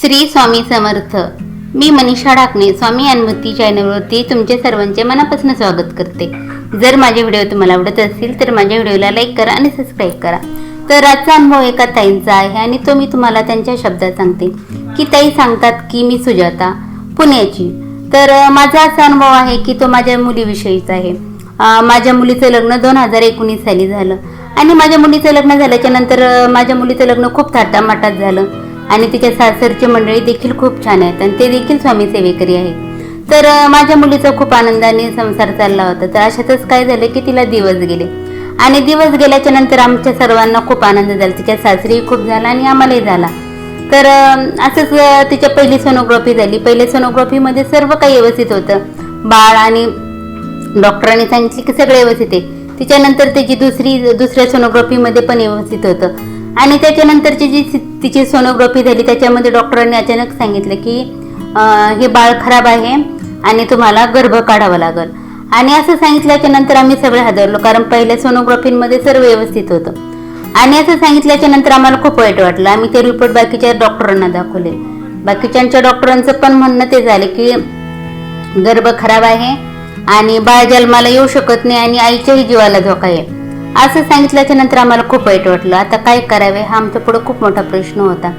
श्री स्वामी समर्थ. मी मनीषा डाकणे स्वामी अनुभूती चॅनलवरती तुमचे सर्वांचे मनापासून स्वागत करते. जर माझे व्हिडिओ तुम्हाला आवडत असतील तर माझ्या व्हिडिओला लाईक करा आणि सबस्क्राईब करा. तर आजचा अनुभव एका ताईंचा आहे आणि तो मी तुम्हाला त्यांच्या शब्दात सांगते. की ताई सांगतात की मी सुजाता पुण्याची. तर माझा असा अनुभव आहे की तो माझ्या मुलीविषयीचा आहे. माझ्या मुलीचं लग्न दोन हजार एकोणीस साली झालं. आणि माझ्या मुलीचं लग्न झाल्याच्यानंतर माझ्या मुलीचं लग्न खूप थाटामाटात झालं. आणि तिच्या सासरची मंडळी देखील खूप छान आहेत आणि ते देखील स्वामी सेवेकरी आहेत. तर माझ्या मुलीचा खूप आनंदाने संसार चालला होता. तर अशातच काय झालं की तिला दिवस गेले. आणि दिवस गेल्याच्यानंतर आमच्या सर्वांना खूप आनंद झाला. तिच्या सासरीही खूप झाला आणि आम्हालाही झाला. तर असंच तिच्या पहिली सोनोग्राफी झाली. पहिल्या सोनोग्राफीमध्ये सर्व काही व्यवस्थित होतं. बाळ आणि डॉक्टरांनी सांगितले की सगळे व्यवस्थित आहे. तिच्यानंतर त्याची दुसरी दुसऱ्या सोनोग्राफीमध्ये पण व्यवस्थित होतं. आणि त्याच्यानंतरची जी तिची सोनोग्राफी झाली त्याच्यामध्ये डॉक्टरांनी अचानक सांगितलं की हे बाळ खराब आहे आणि तुम्हाला गर्भ काढावा लागेल. आणि असं सांगितल्याच्या नंतर आम्ही सगळे हादरलो कारण पहिल्या सोनोग्राफीमध्ये सर्व व्यवस्थित होतं. आणि असं सांगितल्याच्या नंतर आम्हाला खूप वाईट वाटलं. आम्ही ते रिपोर्ट बाकीच्या डॉक्टरांना दाखवले. बाकीच्यांच्या डॉक्टरांचं पण म्हणणं ते झालं की गर्भ खराब आहे आणि बाळ जन्माला येऊ शकत नाही आणि आईच्याही जीवाला धोका आहे. असं सांगितल्याच्या नंतर आम्हाला खूप वाईट वाटलं. आता काय करावे? हा आमच्या पुढे खूप मोठा प्रश्न होता.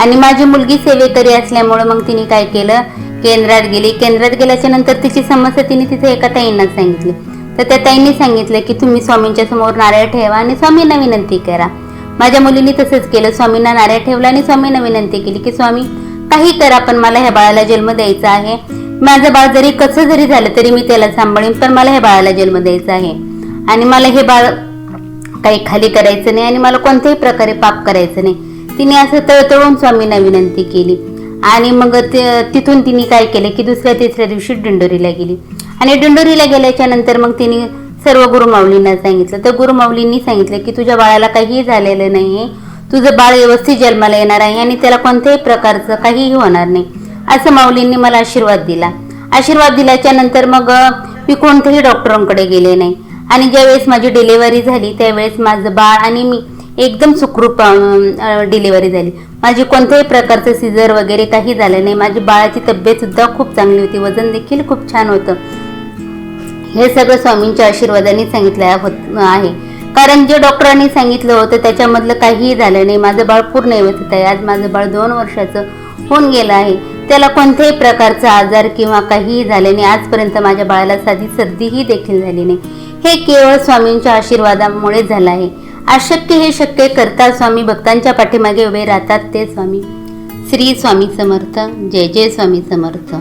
आणि माझी मुलगी सेवेकरी असल्यामुळे मग तिने काय केलं? केंद्रात गेली. केंद्रात गेल्याच्यानंतर तिची समस्या तिने तिथे एका ताईंना सांगितली. तर त्या ताईंनी सांगितलं की तुम्ही स्वामींच्या समोर नारळ ठेवा आणि स्वामींना विनंती करा. माझ्या मुलीने तसंच केलं. स्वामींना नारळ ठेवला आणि स्वामींना विनंती केली की स्वामी काही करा पण मला ह्या बाळाला जन्म द्यायचा आहे. माझं बाळ जरी कसं जरी झालं तरी मी त्याला सांभाळीन पण मला ह्या बाळाला जन्म द्यायचा आहे. आणि मला हे बाळ काही खाली करायचं नाही आणि मला कोणत्याही प्रकारे पाप करायचं नाही. तिने असं तळतळून स्वामींना विनंती केली. आणि मग ते- तिथून तिने काय केलं की दुसऱ्या तिसऱ्या दिवशी दिंडोरीला गेली. आणि दिंडोरीला गेल्याच्यानंतर मग तिने सर्व गुरुमाऊलींना सांगितलं. तर गुरुमाऊलींनी सांगितलं की तुझ्या बाळाला काहीही झालेलं नाही तुझं बाळ व्यवस्थित जन्माला येणार आहे आणि त्याला कोणत्याही प्रकारचं काहीही होणार नाही. असं माऊलींनी मला आशीर्वाद दिला. आशीर्वाद दिल्याच्या नंतर मग मी कोणत्याही डॉक्टरांकडे गेले नाही. आणि ज्यावेळेस माझी डिलिव्हरी झाली त्यावेळेस माझं बाळ आणि मी एकदम सुखरूप डिलिव्हरी झाली. माझी कोणत्याही प्रकारचं सिझर वगैरे काही झालं नाही. माझी बाळाची तब्येतसुद्धा खूप चांगली होती. वजन देखील खूप छान होतं. हे सगळं स्वामींच्या आशीर्वादाने सांगितलं होत आहे. कारण जे डॉक्टरांनी सांगितलं होतं त्याच्यामधलं काहीही झालं नाही. माझं बाळ पूर्ण व्यवस्थित आहे. आज माझं बाळ दोन वर्षाचं होऊन गेलं आहे. त्याला कोणत्याही प्रकारचा आजार किंवा काहीही झाले नाही. आजपर्यंत माझ्या बाळाला साधी सर्दीही देखील झाली नाही. हे केवळ स्वामींच्या आशीर्वादामुळे झालं आहे. अशक्य हे शक्य करतात स्वामी भक्तांच्या पाठीमागे उभे राहतात ते स्वामी. श्री स्वामी समर्थ. जय जय स्वामी समर्थ.